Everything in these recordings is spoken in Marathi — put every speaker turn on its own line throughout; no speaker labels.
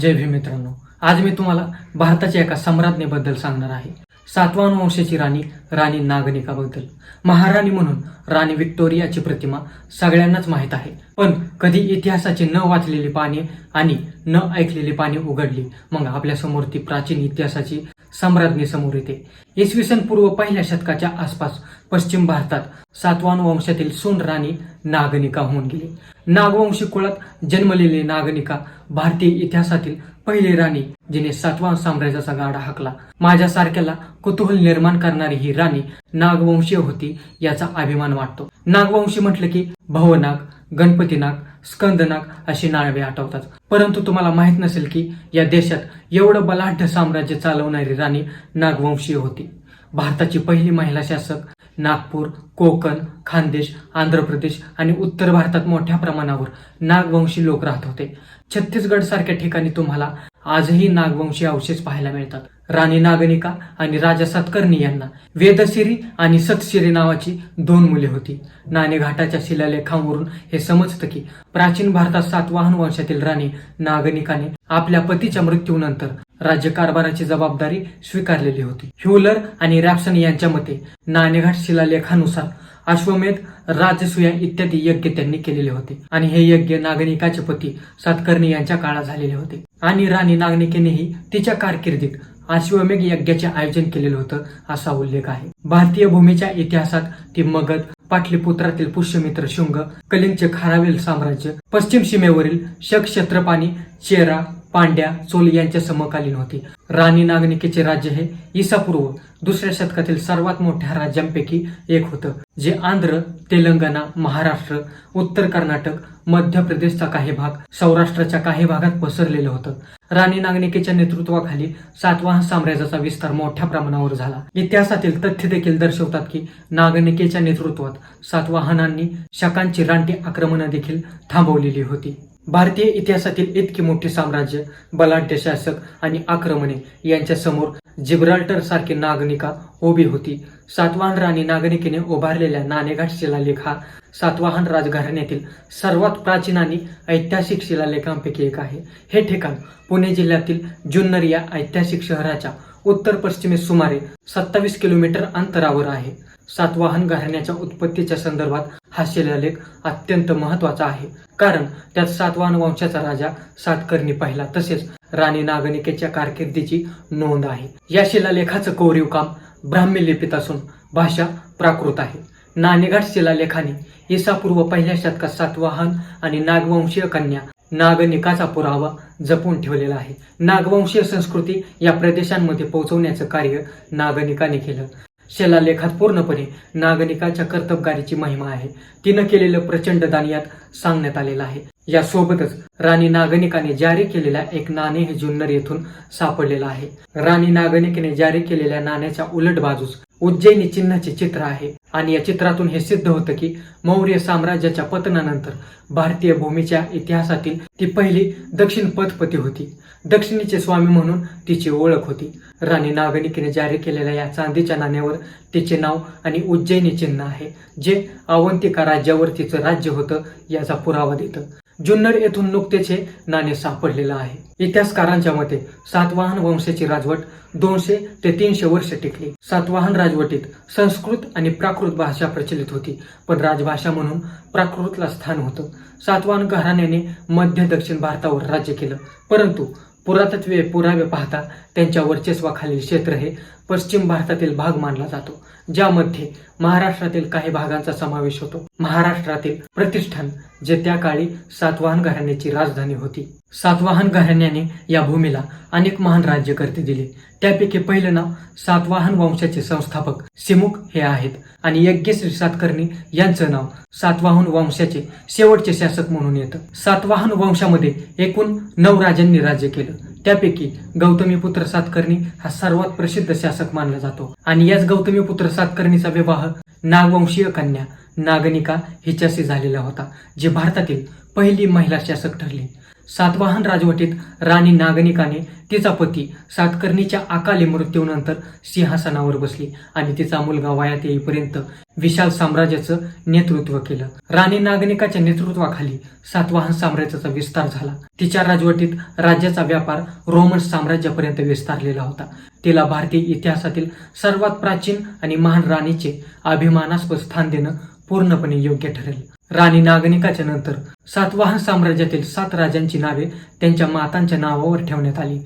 जय भीम मित्रांनो. आज मी तुम्हाला भारताच्या एका सम्राज्ञीबद्दल सांगणार आहे. सातवान वंशाची राणी राणी नागनिकाबद्दल. महाराणी म्हणून राणी विक्टोरियाची प्रतिमा सगळ्यांनाच माहीत आहे. पण कधी इतिहासाची न वाचलेली पाने आणि न ऐकलेली पाने उघडली मग आपल्यासमोर ती प्राचीन इतिहासाची सम्राज्ञी समोर येते. इसवी सन पूर्व पहिल्या शतकाच्या आसपास पश्चिम भारतात सातवान वंशातील सून राणी नागनिका होऊन गेली. नागवंशी कुळात जन्मलेली नागनिका भारतीय इतिहासातील पहिली राणी जिने सातवाहन साम्राज्याचा गाडा हाकला. माझ्यासारख्याला कुतूहल निर्माण करणारी ही राणी नागवंशीय होती याचा अभिमान वाटतो. नागवंशी म्हटलं की भवनाग गणपतीनाग स्कंदनाग अशी नाळवे आठवतात. परंतु तुम्हाला माहीत नसेल की या देशात एवढं बलाढ्य साम्राज्य चालवणारी राणी नागवंशीय होती. भारताची पहिली महिला शासक नागपूर कोकण खानदेश आंध्र प्रदेश आणि उत्तर भारतात मोठ्या प्रमाणावर नागवंशी लोक राहत होते. छत्तीसगड सारख्या ठिकाणी तुम्हाला आजही नागवंशी अवशेष पाहायला मिळतात. राणी नागनिका आणि राजा सतकर्णी यांना वेदशिरी आणि सतशिरी नावाची दोन मुले होती. नाणेघाटाच्या शिलालेखांवरून हे समजतं की प्राचीन भारतात सातवाहन वंशातील राणी नागनिकाने आपल्या पतीच्या मृत्यूनंतर राज्यकारभाराची जबाबदारी स्वीकारलेली होती. ह्युलर आणि रॅप्सन यांच्या मते नाणेघाट शिलालेखानुसार अश्वमेध राजसूया इत्यादी यज्ञ त्यांनी केलेले होते. आणि हे यज्ञ नागनिकाचे पती सातकर्णी यांच्या काळात झालेले होते. आणि राणी नागनिकेनेही तिच्या कारकिर्दीत अश्वमेघ यज्ञाचे आयोजन केलेलं होतं असा उल्लेख आहे. भारतीय भूमीच्या इतिहासात ती मगध पाटलीपुत्रातील पुष्यमित्र शुंग कलिंगचे खारावेल साम्राज्य पश्चिम सीमेवरील शक क्षेत्रपाणी चेरा पांड्या चोल यांच्या समकालीन होती. राणी नागनिकेचे राज्य हे ईसापूर्व दुसऱ्या शतकातील सर्वात मोठ्या राज्यांपैकी एक होतं जे आंध्र तेलंगणा महाराष्ट्र उत्तर कर्नाटक मध्य प्रदेशचा काही भाग सौराष्ट्राच्या काही भागात पसरलेलं होतं. राणी नागनिकेच्या नेतृत्वाखाली सातवाहन साम्राज्याचा विस्तार मोठ्या प्रमाणावर झाला. इतिहासातील तथ्य देखील दर्शवतात की नागनिकेच्या नेतृत्वात सातवाहनांनी शकांची रानटी आक्रमणं देखील थांबवलेली होती. भारतीय इतिहासातील इतकी मोठी साम्राज्य बलाढ्य शासक आणि आक्रमणे यांच्यासमोर जिब्राल्टर सारखी नागनिका उभी होती. सातवाहन राणी नागनिकेने उभारलेल्या नाणेघाट शिलालेख हा सातवाहन राजघराण्यातील सर्वात प्राचीन आणि ऐतिहासिक शिलालेखांपैकी एक आहे. हे ठिकाण पुणे जिल्ह्यातील जुन्नर या ऐतिहासिक शहराच्या उत्तर पश्चिमेस सुमारे सत्तावीस किलोमीटर अंतरावर आहे. सातवाहन घराण्याच्या उत्पत्तीच्या संदर्भात हा शिलालेख अत्यंत महत्त्वाचा आहे. कारण त्यात सातवाहन वंशाचा राजा सातकर्णी पहिला तसेच राणी नागनिकेच्या कारकिर्दीची नोंद आहे. या शिलालेखाचं कोरीव काम ब्राह्मी लिपीत असून भाषा प्राकृत आहे. नाणेघाट शिलालेखाने ईसापूर्व पहिल्या शतकात सातवाहन आणि नागवंशीय कन्या नागनिकाचा पुरावा जपून ठेवलेला आहे. नागवंशीय संस्कृती या प्रदेशांमध्ये पोहोचवण्याचं कार्य नागनिकाने केलं. शिलालेखात पूर्णपणे नागरिकाच्या कर्तबगारीची महिमा आहे. तिनं केलेलं प्रचंड दान यात सांगण्यात आलेलं आहे. यासोबतच राणी नागनिकाने जारी केलेल्या एक नाणे हे जुन्नर येथून सापडलेलं आहे. राणी नागनिकेने जारी केलेल्या नाण्याच्या उलट बाजूस उज्जैनी चिन्हाचे चित्र आहे. आणि या चित्रातून हे सिद्ध होतं की मौर्य साम्राज्याच्या पतनानंतर भारतीय भूमीच्या इतिहासातील ती पहिली दक्षिण पथपती होती. दक्षिणेचे स्वामी म्हणून तिची ओळख होती. राणी नागनिकेने जारी केलेल्या या चांदीच्या नाण्यावर तिचे नाव आणि उज्जैनी चिन्ह आहे जे अवंतिका राज्यावर तिचं राज्य होतं याचा पुरावा देतं. जुन्नर येथून नुकतेच हे नाणे सापडलेलं आहे. इतिहासकारांच्या मते सातवाहन वंशाची राजवट दोनशे ते तीनशे वर्ष टिकली. सातवाहन राजवटीत संस्कृत आणि प्राकृत भाषा प्रचलित होती पण राजभाषा म्हणून प्राकृतला स्थान होतं. सातवाहन घराण्याने मध्य दक्षिण भारतावर राज्य केलं परंतु पुरातत्वीय पुरावे पाहता त्यांच्या वर्चस्वाखालील क्षेत्र हे पश्चिम भारतातील भाग मानला जातो ज्यामध्ये महाराष्ट्रातील काही भागांचा समावेश होतो. महाराष्ट्रातील प्रतिष्ठान जे त्या काळी सातवाहन घराण्याची राजधानी होती. सातवाहन घराण्याने या भूमीला अनेक महान राज्यकर्ते दिले. त्यापैकी पहिलं नाव सातवाहन वंशाचे संस्थापक सिमुक हे आहेत. आणि यज्ञश्री सातकर्णी यांचं नाव सातवाहन वंशाचे शेवटचे शासक म्हणून येतं. सातवाहन वंशामध्ये एकूण नऊ राजांनी राज्य केलं. त्यापैकी गौतमीपुत्र सातकर्णी हा सर्वात प्रसिद्ध शासक मानला जातो. आणि याच गौतमीपुत्र सातकर्णीचा विवाह नागवंशीय कन्या नागनिका हिच्याशी झालेला होता जी भारतातील पहिली महिला शासक ठरली. सातवाहन राजवटीत राणी नागनिकाने तिचा पती सातकर्णीच्या अकाली मृत्यूनंतर सिंहासनावर बसली आणि तिचा मुलगा वयात येईपर्यंत विशाल साम्राज्याचं नेतृत्व केलं. राणी नागनिकाच्या नेतृत्वाखाली सातवाहन साम्राज्याचा विस्तार झाला. तिच्या राजवटीत राज्याचा व्यापार रोमन साम्राज्यापर्यंत विस्तारलेला होता. तिला भारतीय इतिहासातील सर्वात प्राचीन आणि महान राणीचे अभिमानास्पद स्थान देणं पूर्णपणे योग्य ठरेल. राणी नागनिकाच्या नंतर सातवाहन साम्राज्यातील सात राजांची नावे त्यांच्या मातांच्या नावावर ठेवण्यात आली.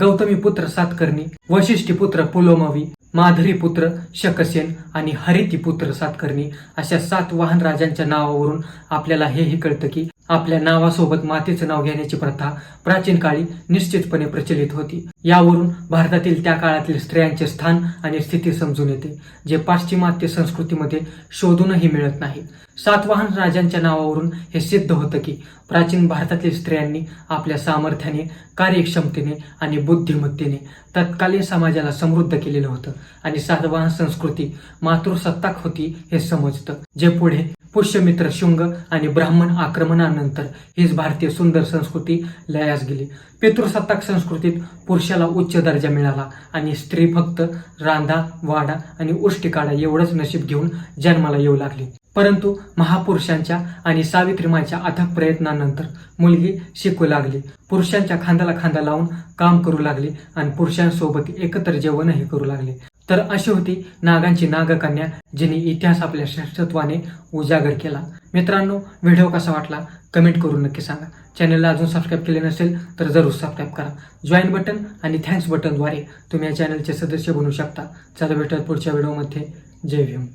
गौतमी पुत्र सातकर्णी वशिष्ठी पुत्र पुलोमवी माधुरी पुत्र शकसेन आणि हरिती पुत्र सातकर्णी अशा सात वाहन राजांच्या नावावरून आपल्याला हेही कळतं की आपल्या नावासोबत मातेचं नाव घेण्याची प्रथा प्राचीन काळी निश्चितपणे प्रचलित होती. यावरून भारतातील त्या काळातील स्त्रियांचे स्थान आणि स्थिती समजून येते जे पाश्चिमात्य संस्कृतीमध्ये शोधूनही मिळत नाही सातवाहन राजांच्या नावावरून हे सिद्ध होतं की प्राचीन भारतातील स्त्रियांनी आपल्या सामर्थ्याने कार्यक्षमतेने आणि बुद्धिमत्तेने तत्कालीन समाजाला समृद्ध केलेलं होतं आणि सातवाहन संस्कृती मातृसत्ताक होती हे समजतं. जे पुढे पुष्यमित्र शुंग आणि ब्राह्मण आक्रमणानंतर हीच भारतीय सुंदर संस्कृती लयास गेली. पितृसत्ताक संस्कृतीत पुरुषाला उच्च दर्जा मिळाला आणि स्त्री फक्त रांधा वाडा आणि उष्टी एवढंच नशीब घेऊन जन्माला येऊ लागली. परंतु महापुरुषांच्या आणि सावित्रीमाच्या अथक प्रयत्नानंतर मुलगी शिकू लागली. पुरुषांच्या खांद्याला खांदा लावून काम करू लागली आणि पुरुषांसोबत एकत्र जेवणही करू लागले. तर अशी होती नागांची नागकन्या जिने इतिहास आपल्या श्रेष्ठत्वाने उजागर केला. मित्रांनो व्हिडिओ कसा वाटला? कमेंट करून नक्की सांगा. चॅनलला अजून सबस्क्राईब केले नसेल तर जरूर सबस्क्राईब करा. जॉईन बटन आणि थँक्स बटनद्वारे तुम्ही या चॅनलचे सदस्य बनू शकता. चला भेटत पुढच्या व्हिडिओमध्ये जय भीम.